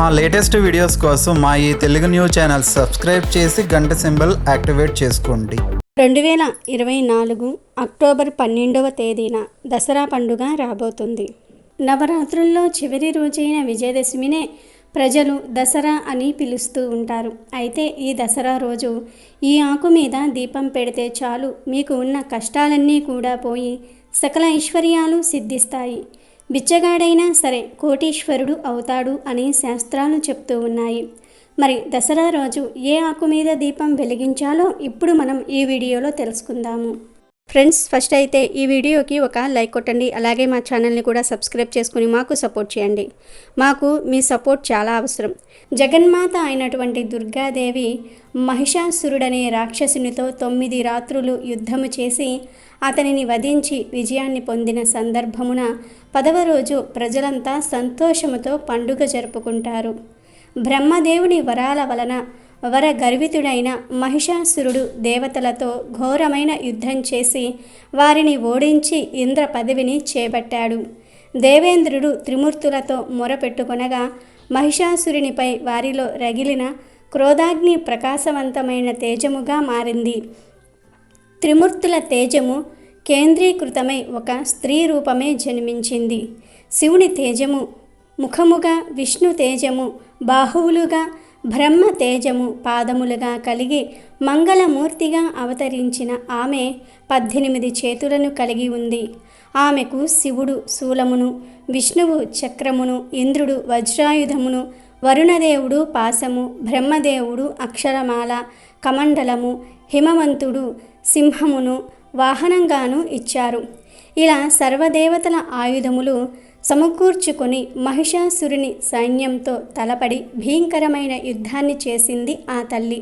మా latest videos కోసం మా ఈ తెలుగు న్యూస్ ఛానల్ సబ్స్క్రైబ్ చేసి గంట సింబల్ యాక్టివేట్ చేసుకోండి. రెండు వేల ఇరవై నాలుగు అక్టోబర్ పన్నెండవ తేదీన దసరా పండుగ రాబోతుంది. నవరాత్రుల్లో చివరి రోజైన విజయదశమినే ప్రజలు దసరా అని పిలుస్తూ ఉంటారు. అయితే ఈ దసరా రోజు ఈ ఆకు మీద దీపం పెడితే చాలు మీకు ఉన్న కష్టాలన్నీ కూడా పోయి సకల ఐశ్వర్యాలు సిద్ధిస్తాయి. బిచ్చగాడైనా సరే కోటీశ్వరుడు అవుతాడు అని శాస్త్రాలు చెప్తూ ఉన్నాయి. మరి దసరా రోజు ఏ ఆకు మీద దీపం వెలిగించాలో ఇప్పుడు మనం ఈ వీడియోలో తెలుసుకుందాము. ఫ్రెండ్స్ ఫస్ట్ అయితే ఈ వీడియోకి ఒక లైక్ కొట్టండి. అలాగే మా ఛానల్ని కూడా సబ్స్క్రైబ్ చేసుకుని మాకు సపోర్ట్ చేయండి. మాకు మీ సపోర్ట్ చాలా అవసరం. జగన్మాత అయినటువంటి దుర్గాదేవి మహిషాసురుడనే రాక్షసునితో తొమ్మిది రాత్రులు యుద్ధము చేసి అతనిని వధించి విజయాన్ని పొందిన సందర్భమున పదవ రోజు ప్రజలంతా సంతోషముతో పండుగ జరుపుకుంటారు. బ్రహ్మదేవుని వరాల వలన వర గర్వితుడైన మహిషాసురుడు దేవతలతో ఘోరమైన యుద్ధం చేసి వారిని ఓడించి ఇంద్ర పదవిని చేపట్టాడు. దేవేంద్రుడు త్రిమూర్తులతో మొరపెట్టుకొనగా మహిషాసురునిపై వారిలో రగిలిన క్రోధాగ్ని ప్రకాశవంతమైన తేజముగా మారింది. త్రిమూర్తుల తేజము కేంద్రీకృతమై ఒక స్త్రీ రూపమే జన్మించింది. శివుని తేజము ముఖముగా విష్ణు తేజము బాహువులుగా బ్రహ్మ తేజము పాదములుగా కలిగి మంగళమూర్తిగా అవతరించిన ఆమె పద్దెనిమిది చేతులను కలిగి ఉంది. ఆమెకు శివుడు శూలమును విష్ణువు చక్రమును ఇంద్రుడు వజ్రాయుధమును వరుణదేవుడు పాశము బ్రహ్మదేవుడు అక్షరమాల కమండలము హిమవంతుడు సింహమును వాహనంగాను ఇచ్చారు. ఇలా సర్వదేవతల ఆయుధములు సమకూర్చుకొని మహిషాసురుని సైన్యంతో తలపడి భీంకరమైన యుద్ధాన్ని చేసింది ఆ తల్లి.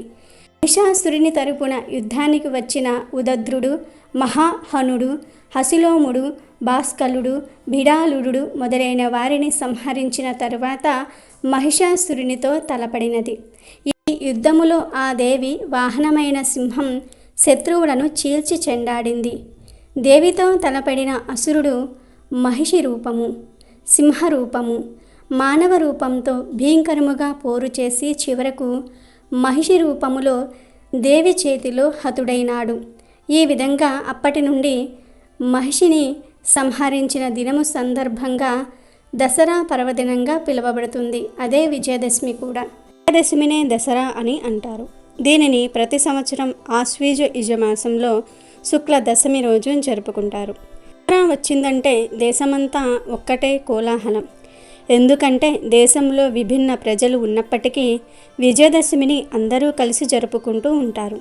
మహిషాసురుని తరపున యుద్ధానికి వచ్చిన ఉదద్రుడు మహాహనుడు హసిలోముడు భాస్కలుడు బిడాలుడు మొదలైన వారిని సంహరించిన తరువాత మహిషాసురునితో తలపడినది. ఈ యుద్ధములో ఆ దేవి వాహనమైన సింహం శత్రువులను చీల్చి చెండాడింది. దేవితో తలపడిన అసురుడు మహిషి రూపము. సింహరూపము. మానవ రూపంతో భీంకరముగా పోరు చేసి చివరకు మహిషి రూపములో దేవి చేతిలో హతుడైనాడు. ఈ విధంగా అప్పటి నుండి మహిషిని సంహరించిన దినము సందర్భంగా దసరా పర్వదినంగా పిలువబడుతుంది. అదే విజయదశమి కూడా. విజయదశమినే దసరా అని అంటారు. దీనిని ప్రతి సంవత్సరం ఆశ్వీజ యజమాసంలో శుక్ల దశమి రోజు జరుపుకుంటారు. దసరా వచ్చిందంటే దేశమంతా ఒక్కటే కోలాహలం. ఎందుకంటే దేశంలో విభిన్న ప్రజలు ఉన్నప్పటికీ విజయదశమిని అందరూ కలిసి జరుపుకుంటూ ఉంటారు.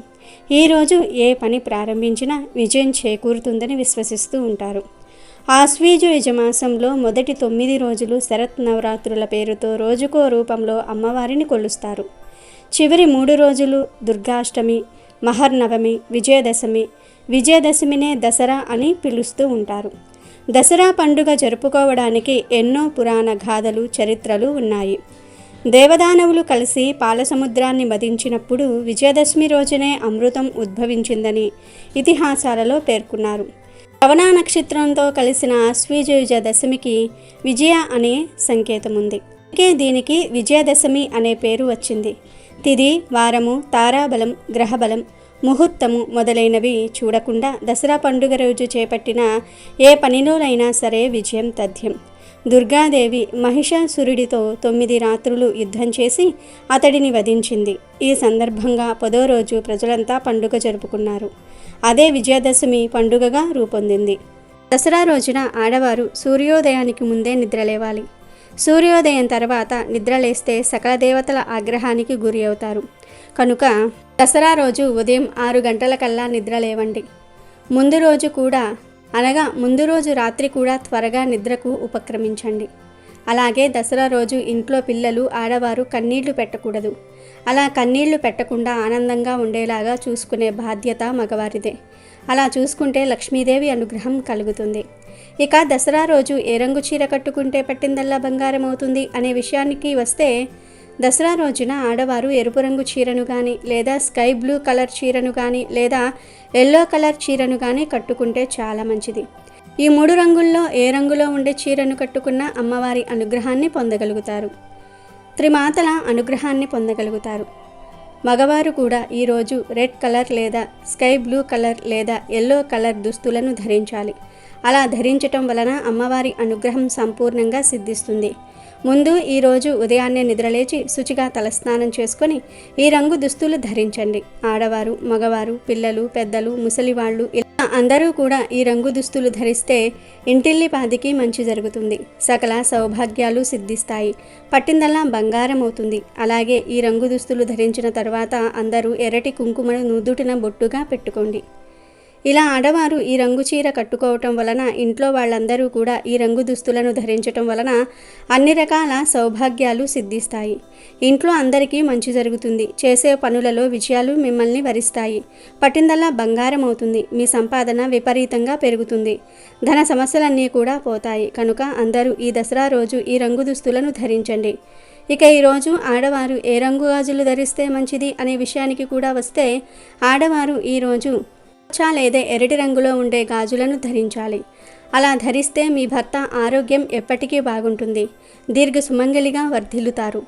ఈరోజు ఏ పని ప్రారంభించినా విజయం చేకూరుతుందని విశ్వసిస్తూ ఉంటారు. ఆశ్వీజు యజమాసంలో మొదటి తొమ్మిది రోజులు శరత్ నవరాత్రుల పేరుతో రోజుకో రూపంలో అమ్మవారిని కొలుస్తారు. చివరి మూడు రోజులు దుర్గాష్టమి మహర్నవమి విజయదశమి విజయదశమినే దసరా అని పిలుస్తూ ఉంటారు. దసరా పండుగ జరుపుకోవడానికి ఎన్నో పురాణ గాథలు చరిత్రలు ఉన్నాయి. దేవదానవులు కలిసి పాలసముద్రాన్ని మదించినప్పుడు విజయదశమి రోజునే అమృతం ఉద్భవించిందని ఇతిహాసాలలో పేర్కొన్నారు. పవనా నక్షత్రంతో కలిసిన ఆశ్వీజయుజ దశమికి విజయ అనే సంకేతం ఉంది అందుకే దీనికి విజయదశమి అనే పేరు వచ్చింది. తిది వారము తారాబలం గ్రహబలం ముహూర్తము మొదలైనవి చూడకుండా దసరా పండుగ రోజు చేపట్టిన ఏ పనిలోనైనా సరే విజయం తథ్యం. దుర్గాదేవి మహిషాసురుడితో తొమ్మిది రాత్రులు యుద్ధం చేసి అతడిని వధించింది. ఈ సందర్భంగా పదో రోజు ప్రజలంతా పండుగ జరుపుకున్నారు. అదే విజయదశమి పండుగగా రూపొందింది. దసరా రోజున ఆడవారు సూర్యోదయానికి ముందే నిద్రలేవాలి. సూర్యోదయం తర్వాత నిద్రలేస్తే సకల దేవతల ఆగ్రహానికి గురి అవుతారు. కనుక దసరా రోజు ఉదయం ఆరు గంటలకల్లా నిద్రలేవండి ముందు రోజు కూడా అనగా ముందు రోజు రాత్రి కూడా త్వరగా నిద్రకు ఉపక్రమించండి. అలాగే దసరా రోజు ఇంట్లో పిల్లలు ఆడవారు కన్నీళ్ళు పెట్టకూడదు. అలా కన్నీళ్ళు పెట్టకుండా ఆనందంగా ఉండేలాగా చూసుకునే బాధ్యత మగవారిదే. అలా చూసుకుంటే లక్ష్మీదేవి అనుగ్రహం కలుగుతుంది. ఇక దసరా రోజు ఏ రంగు చీర కట్టుకుంటే పట్టిందల్లా బంగారం అవుతుంది అనే విషయానికి వస్తే దసరా రోజున ఆడవారు ఎరుపు రంగు చీరను కానీ లేదా స్కై బ్లూ కలర్ చీరను కానీ లేదా ఎల్లో కలర్ చీరను కానీ కట్టుకుంటే చాలా మంచిది. ఈ మూడు రంగుల్లో ఏ రంగులో ఉండే చీరను కట్టుకున్నా అమ్మవారి అనుగ్రహాన్ని పొందగలుగుతారు. త్రిమాతల అనుగ్రహాన్ని పొందగలుగుతారు. మగవారు కూడా ఈరోజు రెడ్ కలర్ లేదా స్కై బ్లూ కలర్ లేదా ఎల్లో కలర్ దుస్తులను ధరించాలి. అలా ధరించటం వలన అమ్మవారి అనుగ్రహం సంపూర్ణంగా సిద్ధిస్తుంది. ముందు ఈరోజు ఉదయాన్నే నిద్రలేచి శుచిగా తలస్నానం చేసుకొని ఈ రంగు దుస్తులు ధరించండి. ఆడవారు మగవారు పిల్లలు పెద్దలు ముసలివాళ్ళు ఇలా అందరూ కూడా ఈ రంగు దుస్తులు ధరిస్తే ఇంటిల్లి పాదికి మంచి జరుగుతుంది. సకల సౌభాగ్యాలు సిద్ధిస్తాయి. పట్టిందల్లా బంగారం అవుతుంది అలాగే ఈ రంగు దుస్తులు ధరించిన తర్వాత అందరూ ఎర్రటి కుంకుమను నుదుటిన బొట్టుగా పెట్టుకోండి. ఇలా ఆడవారు ఈ రంగు చీర కట్టుకోవటం వలన ఇంట్లో వాళ్ళందరూ కూడా ఈ రంగు దుస్తులను ధరించటం వలన అన్ని రకాల సౌభాగ్యాలు సిద్ధిస్తాయి. ఇంట్లో అందరికీ మంచి జరుగుతుంది. చేసే పనులలో విజయాలు మిమ్మల్ని వరిస్తాయి. పట్టిందల్లా బంగారం అవుతుంది మీ సంపాదన విపరీతంగా పెరుగుతుంది. ధన సమస్యలన్నీ కూడా పోతాయి. కనుక అందరూ ఈ దసరా రోజు ఈ రంగు దుస్తులను ధరించండి. ఇక ఈరోజు ఆడవారు ఏ రంగు గాజులు ధరిస్తే మంచిది అనే విషయానికి కూడా వస్తే ఆడవారు ఈరోజు పచ్చ లేదా ఎరటి రంగులో ఉండే గాజులను ధరించాలి. అలా ధరిస్తే మీ భర్త ఆరోగ్యం ఎప్పటికీ బాగుంటుంది. దీర్ఘ సుమంగలిగా వర్ధిల్లుతారు.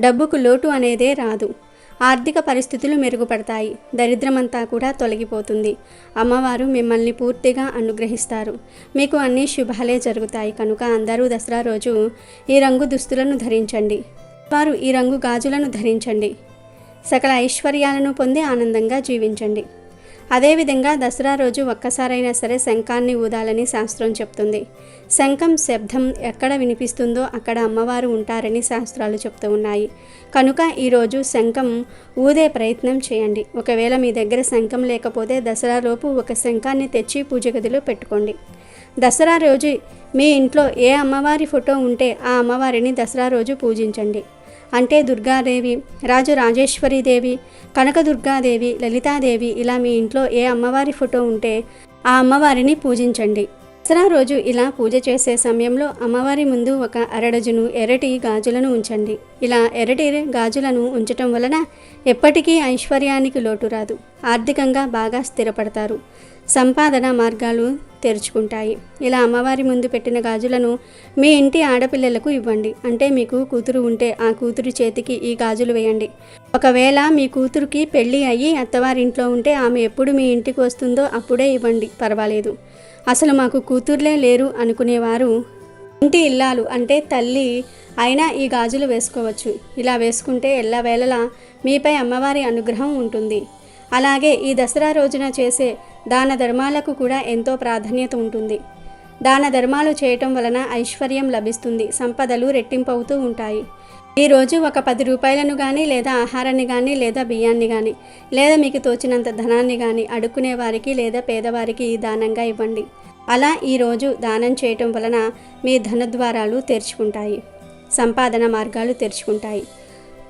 డబ్బుకు లోటు అనేదే రాదు. ఆర్థిక పరిస్థితులు మెరుగుపడతాయి. దరిద్రమంతా కూడా తొలగిపోతుంది. అమ్మవారు మిమ్మల్ని పూర్తిగా అనుగ్రహిస్తారు. మీకు అన్ని శుభాలే జరుగుతాయి. కనుక అందరూ దసరా రోజు ఈ రంగు దుస్తులను ధరించండి. వారు ఈ రంగు గాజులను ధరించండి. సకల ఐశ్వర్యాలను పొంది ఆనందంగా జీవించండి. అదేవిధంగా దసరా రోజు ఒక్కసారైనా సరే శంఖాన్ని ఊదాలని శాస్త్రం చెప్తుంది. శంఖం శబ్దం ఎక్కడ వినిపిస్తుందో అక్కడ అమ్మవారు ఉంటారని శాస్త్రాలు చెప్తూ ఉన్నాయి. కనుక ఈరోజు శంఖం ఊదే ప్రయత్నం చేయండి. ఒకవేళ మీ దగ్గర శంఖం లేకపోతే దసరా లోపు ఒక శంఖాన్ని తెచ్చి పూజ గదిలో పెట్టుకోండి. దసరా రోజు మీ ఇంట్లో ఏ అమ్మవారి ఫోటో ఉంటే ఆ అమ్మవారిని దసరా రోజు పూజించండి. అంటే దుర్గాదేవి రాజు రాజేశ్వరీదేవి కనకదుర్గాదేవి లలితాదేవి ఇలా మీ ఇంట్లో ఏ అమ్మవారి ఫోటో ఉంటే ఆ అమ్మవారిని పూజించండి. దసరా రోజు ఇలా పూజ చేసే సమయంలో అమ్మవారి ముందు ఒక అరడజును ఎరటి గాజులను ఉంచండి. ఇలా ఎరటి గాజులను ఉంచటం వలన ఎప్పటికీ ఐశ్వర్యానికి లోటు రాదు. ఆర్థికంగా బాగా స్థిరపడతారు. సంపాదన మార్గాలు తెరుచుకుంటాయి. ఇలా అమ్మవారి ముందు పెట్టిన గాజులను మీ ఇంటి ఆడపిల్లలకు ఇవ్వండి. అంటే మీకు కూతురు ఉంటే ఆ కూతురు చేతికి ఈ గాజులు వేయండి. ఒకవేళ మీ కూతురుకి పెళ్ళి అయ్యి అత్తవారింట్లో ఉంటే ఆమె ఎప్పుడు మీ ఇంటికి వస్తుందో అప్పుడే ఇవ్వండి. పర్వాలేదు. అసలు మాకు కూతుర్లే లేరు అనుకునేవారు ఇంటి ఇల్లాలు అంటే తల్లి అయినా ఈ గాజులు వేసుకోవచ్చు. ఇలా వేసుకుంటే ఎల్లవేళలా మీపై అమ్మవారి అనుగ్రహం ఉంటుంది. అలాగే ఈ దసరా రోజున చేసే దాన ధర్మాలకు కూడా ఎంతో ప్రాధాన్యత ఉంటుంది. దాన ధర్మాలు చేయటం వలన ఐశ్వర్యం లభిస్తుంది సంపదలు రెట్టింపవుతూ ఉంటాయి. ఈరోజు ఒక పది రూపాయలను కానీ లేదా ఆహారాన్ని కానీ లేదా బియ్యాన్ని కానీ లేదా మీకు తోచినంత ధనాన్ని కానీ అడుక్కునే వారికి లేదా పేదవారికి ఈ దానంగా ఇవ్వండి. అలా ఈరోజు దానం చేయటం వలన మీ ధనద్వారాలు తెరుచుకుంటాయి సంపాదన మార్గాలు తెరుచుకుంటాయి.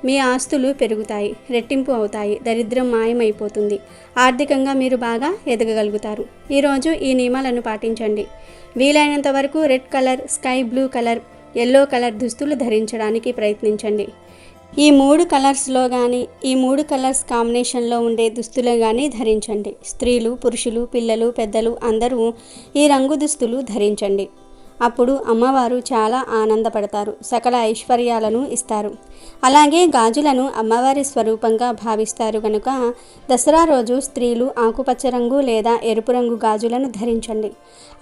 మీ ఆస్తులు పెరుగుతాయి రెట్టింపు అవుతాయి దరిద్రం మాయమైపోతుంది. ఆర్థికంగా మీరు బాగా ఎదగగలుగుతారు. ఈరోజు ఈ నియమాలను పాటించండి. వీలైనంత వరకు red colour sky blue colour yellow colour దుస్తులు ధరించడానికి ప్రయత్నించండి. ఈ మూడు కలర్స్లో కానీ ఈ మూడు కలర్స్ కాంబినేషన్లో ఉండే దుస్తులు కానీ ధరించండి. స్త్రీలు పురుషులు పిల్లలు పెద్దలు అందరూ ఈ రంగు దుస్తులు ధరించండి. అప్పుడు అమ్మవారు చాలా ఆనందపడతారు. సకల ఐశ్వర్యాలను ఇస్తారు. అలాగే గాజులను అమ్మవారి స్వరూపంగా భావిస్తారు కనుక దసరా రోజు స్త్రీలు ఆకుపచ్చ రంగు లేదా ఎరుపు రంగు గాజులను ధరించండి.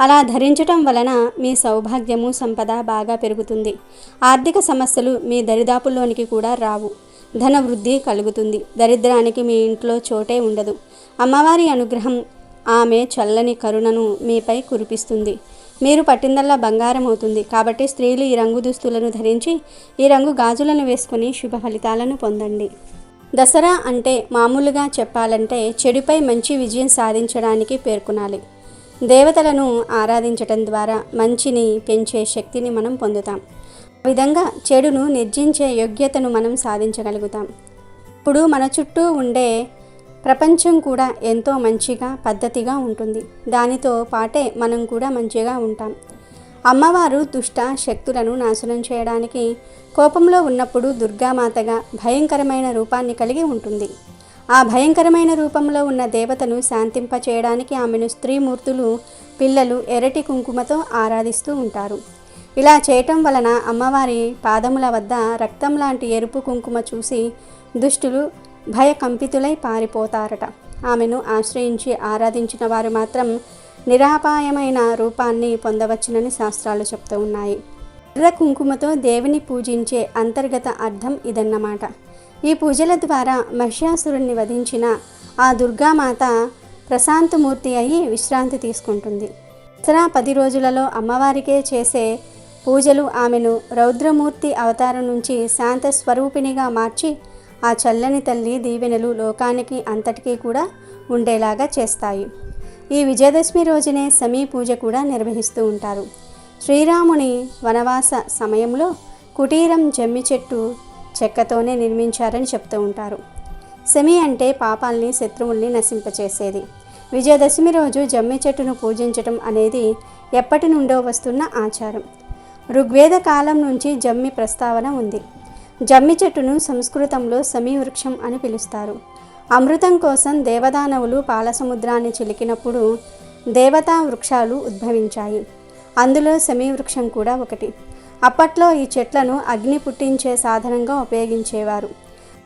అలా ధరించటం వలన మీ సౌభాగ్యము సంపద బాగా పెరుగుతుంది. ఆర్థిక సమస్యలు మీ దరిదాపుల్లోనికి కూడా రావు. ధన వృద్ధి కలుగుతుంది. దరిద్రానికి మీ ఇంట్లో చోటే ఉండదు. అమ్మవారి అనుగ్రహం ఆమె చల్లని కరుణను మీపై కురిపిస్తుంది. మీరు పట్టిందల్లా బంగారం అవుతుంది. కాబట్టి స్త్రీలు ఈ రంగు దుస్తులను ధరించి ఈ రంగు గాజులను వేసుకుని శుభ ఫలితాలను పొందండి. దసరా అంటే మామూలుగా చెప్పాలంటే చెడుపై మంచి విజయం సాధించడానికి పేర్కొనాలి. దేవతలను ఆరాధించటం ద్వారా మంచిని పెంచే శక్తిని మనం పొందుతాం. ఆ విధంగా చెడును నిర్జించే యోగ్యతను మనం సాధించగలుగుతాం. ఇప్పుడు మన చుట్టూ ఉండే ప్రపంచం కూడా ఎంతో మంచిగా పద్ధతిగా ఉంటుంది. దానితో పాటే మనం కూడా మంచిగా ఉంటాం. అమ్మవారు దుష్ట శక్తులను నాశనం చేయడానికి కోపంలో ఉన్నప్పుడు దుర్గామాతగా భయంకరమైన రూపాన్ని కలిగి ఉంటుంది. ఆ భయంకరమైన రూపంలో ఉన్న దేవతను శాంతింప చేయడానికి ఆమెను స్త్రీమూర్తులు పిల్లలు ఎరటి కుంకుమతో ఆరాధిస్తూ ఉంటారు. ఇలా చేయటం వలన అమ్మవారి పాదముల వద్ద రక్తం లాంటి ఎరుపు కుంకుమ చూసి దుష్టులు భయకంపితులై పారిపోతారట. ఆమెను ఆశ్రయించి ఆరాధించిన వారు మాత్రం నిరాపాయమైన రూపాన్ని పొందవచ్చునని శాస్త్రాలు చెప్తూ ఉన్నాయి. ఎర్ర కుంకుమతో దేవిని పూజించే అంతర్గత అర్థం ఇదన్నమాట. ఈ పూజల ద్వారా మహిషాసురుణ్ణి వధించిన ఆ దుర్గామాత ప్రశాంతమూర్తి అయి విశ్రాంతి తీసుకుంటుంది. దసరా పది రోజులలో అమ్మవారికే చేసే పూజలు ఆమెను రౌద్రమూర్తి అవతారం నుంచి శాంత స్వరూపిణిగా మార్చి ఆ చల్లని తల్లి దీవెనలు లోకానికి అంతటికీ కూడా ఉండేలాగా చేస్తాయి. ఈ విజయదశమి రోజునే సమీ పూజ కూడా నిర్వహిస్తూ ఉంటారు. శ్రీరాముని వనవాస సమయంలో కుటీరం జమ్మి చెట్టు చెక్కతోనే నిర్మించారని చెప్తూ ఉంటారు. శమి అంటే పాపాల్ని శత్రువుల్ని నశింపచేసేది. విజయదశమి రోజు జమ్మి చెట్టును పూజించటం అనేది ఎప్పటి నుండో వస్తున్న ఆచారం. ఋగ్వేద కాలం నుంచి జమ్మి ప్రస్తావన ఉంది. జమ్మి చెట్టును సంస్కృతంలో సమీవృక్షం అని పిలుస్తారు. అమృతం కోసం దేవదానవులు పాలసముద్రాన్ని చిలికినప్పుడు దేవతా వృక్షాలు ఉద్భవించాయి. అందులో సమీవృక్షం కూడా ఒకటి. అప్పట్లో ఈ చెట్లను అగ్ని పుట్టించే సాధనంగా ఉపయోగించేవారు.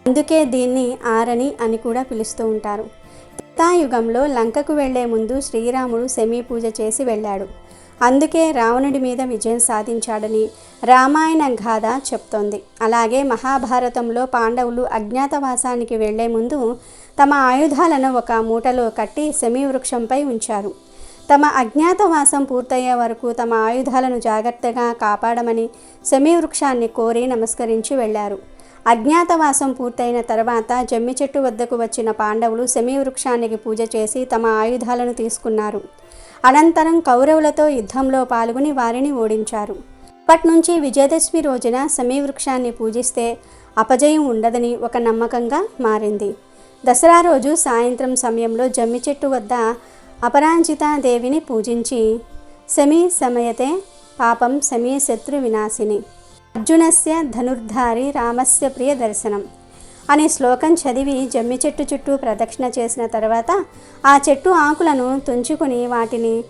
అందుకే దీన్ని ఆరని అని కూడా పిలుస్తూ ఉంటారు. త్రేతాయుగంలో లంకకు వెళ్ళే ముందు శ్రీరాముడు సెమీ పూజ చేసి వెళ్ళాడు. అందుకే రావణుడి మీద విజయం సాధించాడని రామాయణ గాథ చెప్తోంది. అలాగే మహాభారతంలో పాండవులు అజ్ఞాతవాసానికి వెళ్ళే ముందు తమ ఆయుధాలను ఒక మూటలో కట్టి సెమీవృక్షంపై ఉంచారు. తమ అజ్ఞాతవాసం పూర్తయ్యే వరకు తమ ఆయుధాలను జాగ్రత్తగా కాపాడమని సెమీవృక్షాన్ని కోరి నమస్కరించి వెళ్ళారు అజ్ఞాతవాసం పూర్తయిన తర్వాత జమ్మి చెట్టు వద్దకు వచ్చిన పాండవులు శమీ వృక్షానికి పూజ చేసి తమ ఆయుధాలను తీసుకున్నారు. అనంతరం కౌరవులతో యుద్ధంలో పాల్గొని వారిని ఓడించారు. అప్పటి నుంచి విజయదశమి రోజున సమీ వృక్షాన్ని పూజిస్తే అపజయం ఉండదని ఒక నమ్మకంగా మారింది. దసరా రోజు సాయంత్రం సమయంలో జమ్మి చెట్టు వద్ద అపరాజితాదేవిని పూజించి శమీ సమయతే పాపం శమీ శత్రు వినాశిని. అర్జునస్య ధనుర్ధారి రామస్య ప్రియ దర్శనం. అనే శ్లోకం చదివి జమ్మి చెట్టు చుట్టూ ప్రదక్షిణ చేసిన తర్వాత ఆ చెట్టు ఆకులను తుంచుకుని వాటిని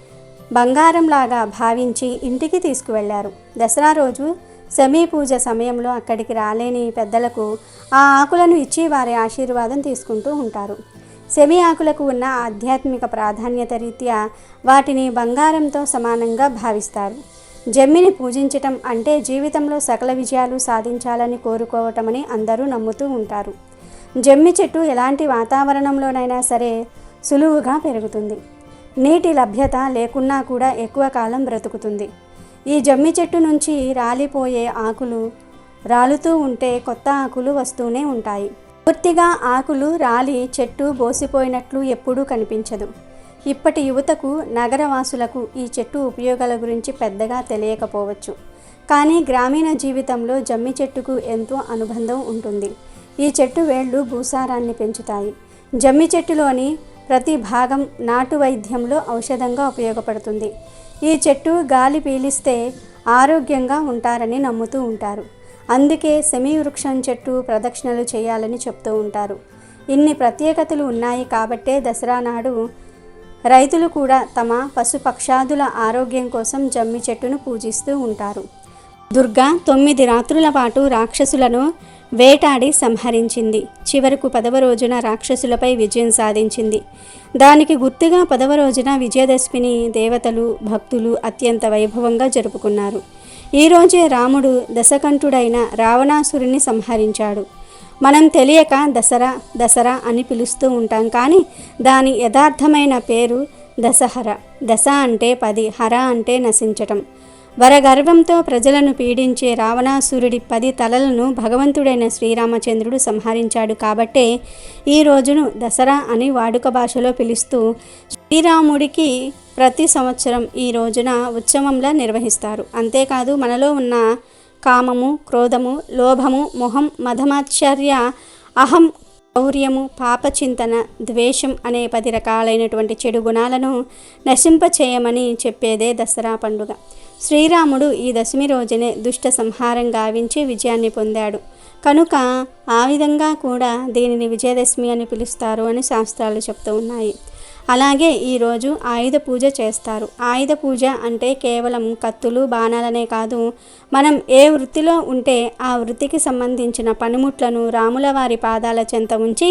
బంగారంలాగా భావించి ఇంటికి తీసుకువెళ్ళారు. దసరా రోజు సమీ పూజ సమయంలో అక్కడికి రాలేని పెద్దలకు ఆ ఆకులను ఇచ్చి వారి ఆశీర్వాదం తీసుకుంటూ ఉంటారు. సెమి ఆకులకు ఉన్న ఆధ్యాత్మిక ప్రాధాన్యత రీత్యా వాటిని బంగారంతో సమానంగా భావిస్తారు. జమ్మిని పూజించటం అంటే జీవితంలో సకల విజయాలు సాధించాలని కోరుకోవటమని అందరూ నమ్ముతూ ఉంటారు. జమ్మి చెట్టు ఎలాంటి వాతావరణంలోనైనా సరే సులువుగా పెరుగుతుంది. నీటి లభ్యత లేకున్నా కూడా ఎక్కువ కాలం బ్రతుకుతుంది. ఈ జమ్మి చెట్టు నుంచి రాలిపోయే ఆకులు రాలుతూ ఉంటే కొత్త ఆకులు వస్తూనే ఉంటాయి. పూర్తిగా ఆకులు రాలి చెట్టు బోసిపోయినట్లు ఎప్పుడూ కనిపించదు. ఇప్పటి యువతకు నగరవాసులకు ఈ చెట్టు ఉపయోగాల గురించి పెద్దగా తెలియకపోవచ్చు. కానీ గ్రామీణ జీవితంలో జమ్మి చెట్టుకు ఎంతో అనుబంధం ఉంటుంది. ఈ చెట్టు వేళ్ళు భూసారాన్ని పెంచుతాయి. జమ్మి చెట్టులోని ప్రతి భాగం నాటు వైద్యంలో ఔషధంగా ఉపయోగపడుతుంది. ఈ చెట్టు గాలి పీలిస్తే ఆరోగ్యంగా ఉంటారని నమ్ముతూ ఉంటారు. అందుకే సెమీ వృక్షం చెట్టు ప్రదక్షిణలు చేయాలని చెప్తూ ఉంటారు. ఇన్ని ప్రత్యేకతలు ఉన్నాయి కాబట్టే దసరా నాడు రైతులు కూడా తమ పశుపక్షాదుల ఆరోగ్యం కోసం జమ్మి చెట్టును పూజిస్తూ ఉంటారు. దుర్గా తొమ్మిది రాత్రుల పాటు రాక్షసులను వేటాడి సంహరించింది. చివరకు పదవ రోజున రాక్షసులపై విజయం సాధించింది. దానికి గుర్తుగా పదవ రోజున విజయదశమిని దేవతలు భక్తులు అత్యంత వైభవంగా జరుపుకున్నారు. ఈ రోజే రాముడు దశకంఠుడైన రావణాసురుని సంహరించాడు. మనం తెలియక దసరా దసరా అని పిలుస్తూ ఉంటాం. కానీ దాని యథార్థమైన పేరు దశహర దశ అంటే పది హర అంటే నశించటం. వరగర్వంతో ప్రజలను పీడించే రావణాసురుడి పది తలలను భగవంతుడైన శ్రీరామచంద్రుడు సంహరించాడు. కాబట్టే ఈ రోజును దసరా అని వాడుక భాషలో పిలుస్తూ శ్రీరాముడికి ప్రతి సంవత్సరం ఈ రోజున ఉత్సవంలా నిర్వహిస్తారు. అంతేకాదు మనలో ఉన్న కామము క్రోధము లోభము మొహం మధమాశ్చర్య అహం శౌర్యము పాపచింతన ద్వేషం అనే పది రకాలైనటువంటి చెడు గుణాలను నశింపచేయమని చెప్పేదే దసరా పండుగ. శ్రీరాముడు ఈ దశమి రోజునే దుష్ట సంహారం గావించి విజయాన్ని పొందాడు. కనుక ఆ విధంగా కూడా దీనిని విజయదశమి అని పిలుస్తారు అని శాస్త్రాలు చెప్తూ ఉన్నాయి. అలాగే ఈరోజు ఆయుధ పూజ చేస్తారు. ఆయుధ పూజ అంటే కేవలం కత్తులు బాణాలనే కాదు. మనం ఏ వృత్తిలో ఉంటే ఆ వృత్తికి సంబంధించిన పనిముట్లను రాముల వారి పాదాల చెంత ఉంచి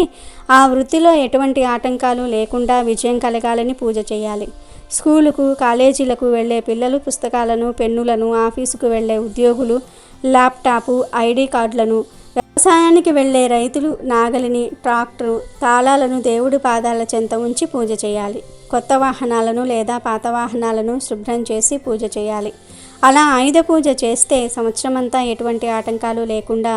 ఆ వృత్తిలో ఎటువంటి ఆటంకాలు లేకుండా విజయం కలగాలని పూజ చేయాలి. స్కూలుకు కాలేజీలకు వెళ్ళే పిల్లలు పుస్తకాలను పెన్నులను ఆఫీసుకు వెళ్ళే ఉద్యోగులు ల్యాప్టాపు ఐడి కార్డులను వ్యవసాయానికి వెళ్ళే రైతులు నాగలిని ట్రాక్టరు తాళాలను దేవుడి పాదాల చెంత ఉంచి పూజ చేయాలి. కొత్త వాహనాలను లేదా పాత వాహనాలను శుభ్రం చేసి పూజ చేయాలి. అలా ఆయుధ పూజ చేస్తే సంవత్సరమంతా ఎటువంటి ఆటంకాలు లేకుండా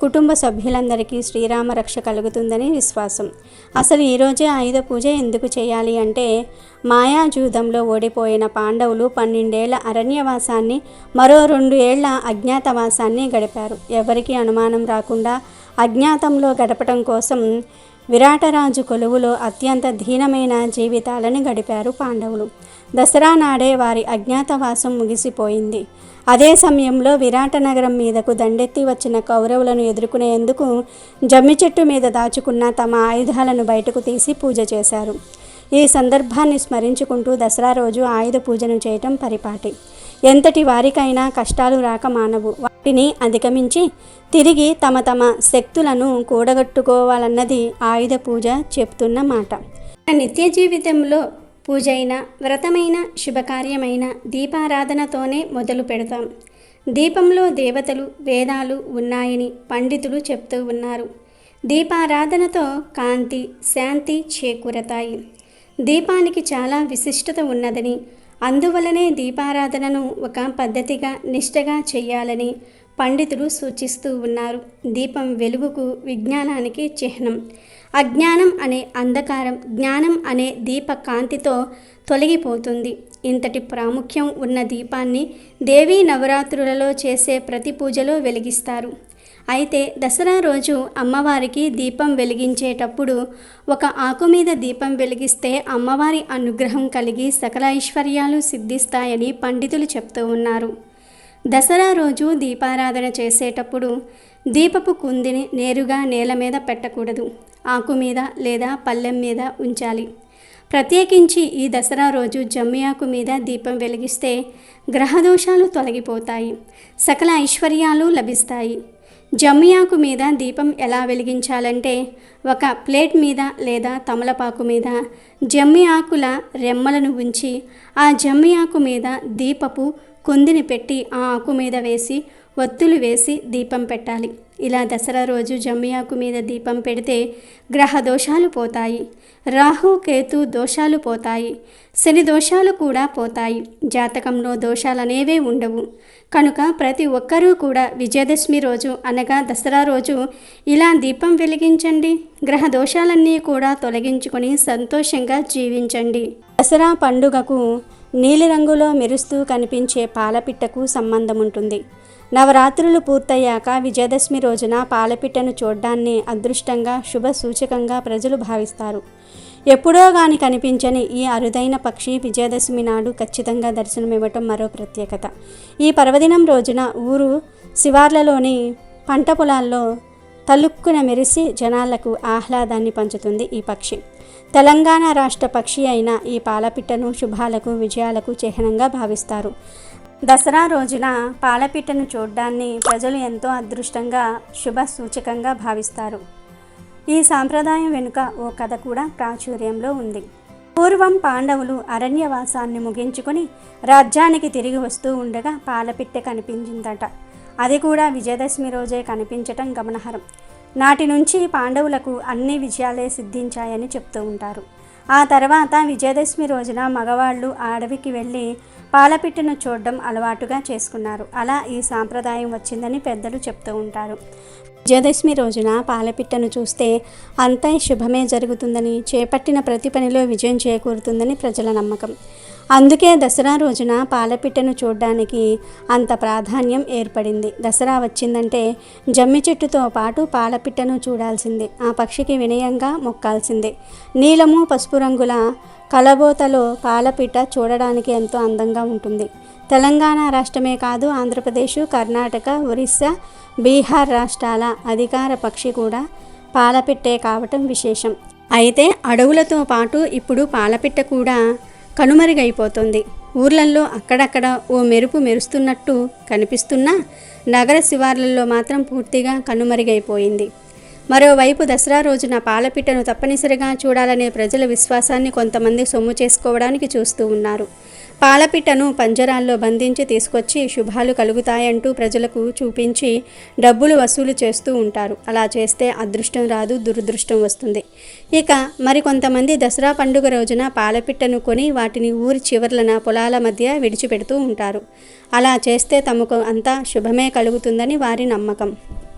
కుటుంబ సభ్యులందరికీ శ్రీరామ రక్ష కలుగుతుందని విశ్వాసం. అసలు ఈరోజే ఆయుధ పూజ ఎందుకు చేయాలి అంటే మాయాజూదంలో ఓడిపోయిన పాండవులు పన్నెండేళ్ళ అరణ్యవాసాన్ని మరో రెండు ఏళ్ళ అజ్ఞాతవాసాన్ని గడిపారు. ఎవరికీ అనుమానం రాకుండా అజ్ఞాతంలో గడపటం కోసం విరాటరాజు కొలువులో అత్యంత దీనమైన జీవితాలను గడిపారు పాండవులు. దసరా నాడే వారి అజ్ఞాతవాసం ముగిసిపోయింది. అదే సమయంలో విరాటనగరం మీదకు దండెత్తి వచ్చిన కౌరవులను ఎదుర్కొనేందుకు జమ్మి చెట్టు మీద దాచుకున్న తమ ఆయుధాలను బయటకు తీసి పూజ చేశారు. ఈ సందర్భాన్ని స్మరించుకుంటూ దసరా రోజు ఆయుధ పూజను చేయటం పరిపాటి. ఎంతటి వారికైనా కష్టాలు రాక మానవు. వాటిని అధిగమించి తిరిగి తమ తమ శక్తులను కూడగట్టుకోవాలన్నది ఆయుధ పూజ చెప్తున్న మాట. నిత్య జీవితంలో పూజైన వ్రతమైన శుభకార్యమైన దీపారాధనతోనే మొదలు పెడతాం. దీపంలో దేవతలు వేదాలు ఉన్నాయని పండితులు చెప్తూ ఉన్నారు. దీపారాధనతో కాంతి శాంతి చేకూరతాయి. దీపానికి చాలా విశిష్టత ఉన్నదని అందువలనే దీపారాధనను ఒక పద్ధతిగా నిష్టగా చేయాలని పండితులు సూచిస్తూ ఉన్నారు. దీపం వెలుగుకు విజ్ఞానానికి చిహ్నం. అజ్ఞానం అనే అంధకారం జ్ఞానం అనే దీప కాంతితో తొలగిపోతుంది. ఇంతటి ప్రాముఖ్యం ఉన్న దీపాన్ని దేవీ నవరాత్రులలో చేసే ప్రతి పూజలో వెలిగిస్తారు. అయితే దసరా రోజు అమ్మవారికి దీపం వెలిగించేటప్పుడు ఒక ఆకు మీద దీపం వెలిగిస్తే అమ్మవారి అనుగ్రహం కలిగి సకల ఐశ్వర్యాలు సిద్ధిస్తాయని పండితులు చెప్తూ ఉన్నారు. దసరా రోజు దీపారాధన చేసేటప్పుడు దీపపు కుందిని నేరుగా నేల మీద పెట్టకూడదు. ఆకు మీద లేదా పళ్ళెం మీద ఉంచాలి. ప్రత్యేకించి ఈ దసరా రోజు జమ్మియాకు మీద దీపం వెలిగిస్తే గ్రహదోషాలు తొలగిపోతాయి. సకల ఐశ్వర్యాలు లభిస్తాయి. జమ్మియాకు మీద దీపం ఎలా వెలిగించాలంటే ఒక ప్లేట్ మీద లేదా తమలపాకు మీద జమ్మి ఆకుల రెమ్మలను ఉంచి ఆ జమ్మి ఆకు మీద దీపపు కుందిని పెట్టి ఆ ఆకు మీద వేసి ఒత్తులు వేసి దీపం పెట్టాలి. ఇలా దసరా రోజు జమ్మి మీద దీపం పెడితే గ్రహ దోషాలు పోతాయి. రాహు కేతు దోషాలు పోతాయి. శని దోషాలు కూడా పోతాయి. జాతకంలో దోషాలనేవే ఉండవు. కనుక ప్రతి ఒక్కరూ కూడా విజయదశమి రోజు అనగా దసరా రోజు ఇలా దీపం వెలిగించండి. గ్రహ దోషాలన్నీ కూడా తొలగించుకొని సంతోషంగా జీవించండి. దసరా పండుగకు నీలిరంగులో మెరుస్తూ కనిపించే పాలపిట్టకు సంబంధం ఉంటుంది నవరాత్రులు పూర్తయ్యాక విజయదశమి రోజున పాలపిట్టను చూడ్డాన్ని అదృష్టంగా శుభ సూచకంగా ప్రజలు భావిస్తారు. ఎప్పుడో గాని కనిపించని ఈ అరుదైన పక్షి విజయదశమి నాడు ఖచ్చితంగా దర్శనమివ్వటం మరో ప్రత్యేకత. ఈ పర్వదినం రోజున ఊరు శివార్లలోని పంట పొలాల్లో తలుక్కున మెరిసి జనాలకు ఆహ్లాదాన్ని పంచుతుంది ఈ పక్షి. తెలంగాణ రాష్ట్ర పక్షి అయిన ఈ పాలపిట్టను శుభాలకు విజయాలకు చిహ్నంగా భావిస్తారు. దసరా రోజున పాలపిట్టను చూడ్డాన్ని ప్రజలు ఎంతో అదృష్టంగా శుభ సూచకంగా భావిస్తారు. ఈ సాంప్రదాయం వెనుక ఓ కథ కూడా ప్రాచుర్యంలో ఉంది. పూర్వం పాండవులు అరణ్యవాసాన్ని ముగించుకొని రాజ్యానికి తిరిగి వస్తూ ఉండగా పాలపిట్టె కనిపించిందట. అది కూడా విజయదశమి రోజే కనిపించటం గమనార్హం. నాటి నుంచి పాండవులకు అన్ని విజయాలే సిద్ధించాయని చెప్తూ ఉంటారు. ఆ తర్వాత విజయదశమి రోజున మగవాళ్ళు అడవికి వెళ్ళి పాలపిట్టను చూడడం అలవాటుగా చేసుకున్నారు. అలా ఈ సాంప్రదాయం వచ్చిందని పెద్దలు చెప్తూ ఉంటారు. విజయదశమి రోజున పాలపిట్టను చూస్తే అంతా శుభమే జరుగుతుందని చేపట్టిన ప్రతి పనిలో విజయం చేకూరుతుందని ప్రజల నమ్మకం. అందుకే దసరా రోజున పాలపిట్టను చూడడానికి అంత ప్రాధాన్యం ఏర్పడింది. దసరా వచ్చిందంటే జమ్మి చెట్టుతో పాటు పాలపిట్టను చూడాల్సిందే. ఆ పక్షికి వినయంగా మొక్కాల్సిందే. నీలము పసుపు రంగుల కలబోతలో పాలపిట్ట చూడడానికి ఎంతో అందంగా ఉంటుంది. తెలంగాణ రాష్ట్రమే కాదు ఆంధ్రప్రదేశ్ కర్ణాటక ఒరిస్సా బీహార్ రాష్ట్రాల అధికార పక్షి కూడా పాలపిట్టే కావటం విశేషం. అయితే అడవులతో పాటు ఇప్పుడు పాలపిట్ట కూడా కనుమరుగైపోతుంది. ఊర్లల్లో అక్కడక్కడ ఓ మెరుపు మెరుస్తున్నట్టు కనిపిస్తున్నా నగర శివార్లలో మాత్రం పూర్తిగా కనుమరుగైపోయింది. మరోవైపు దసరా రోజున పాలపిట్టను తప్పనిసరిగా చూడాలనే ప్రజల విశ్వాసాన్ని కొంతమంది సొమ్ము చేసుకోవడానికి చూస్తూ ఉన్నారు. పాలపిట్టను పంజరాల్లో బంధించి తీసుకొచ్చి శుభాలు కలుగుతాయంటూ ప్రజలకు చూపించి డబ్బులు వసూలు చేస్తూ ఉంటారు. అలా చేస్తే అదృష్టం రాదు దురదృష్టం వస్తుంది. ఇక మరికొంతమంది దసరా పండుగ రోజున పాలపిట్టను కొని వాటిని ఊరి చివర్లన పొలాల మధ్య విడిచిపెడుతూ ఉంటారు. అలా చేస్తే తమకు అంతా శుభమే కలుగుతుందని వారి నమ్మకం.